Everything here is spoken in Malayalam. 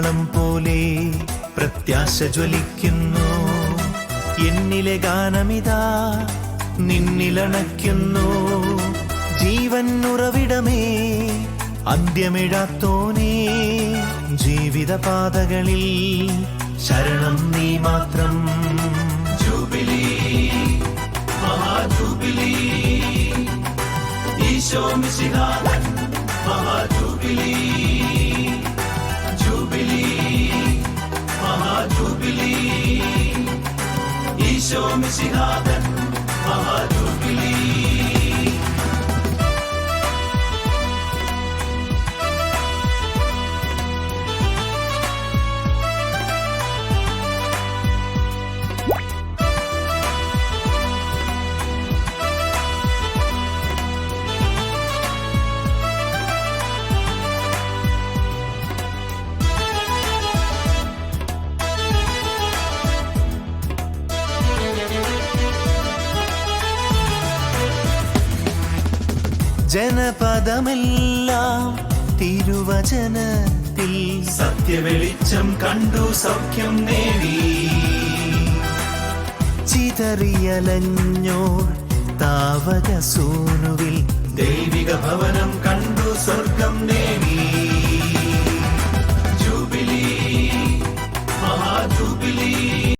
നാളം പോലെ പ്രത്യാശ ജ്വലിക്കുന്നു. എന്നിലെ ഗാനമിതാ നിന്നിലണയ്ക്കുന്നു. ജീവൻ ഉറവിടമേ അന്ത്യമിഴാത്തോനേ ജീവിത പാതകളിൽ ശരണം നീ മാത്രം. ജൂബിലി മഹാജൂബിലി ഈശോ മിശിഹാതൻ മഹാജൂബിലി. മഹാജൂബിലി. ഈശോ മിശിഹാതൻ മഹാജൂബിലി. ജനപദമെല്ലാം തിരുവചനത്തിൽ സത്യവെളിച്ചം കണ്ടു സൗഖ്യം നേടി. ചിതറിയലഞ്ഞോർ താവക സൂനുവിൽ ദൈവിക ഭവനം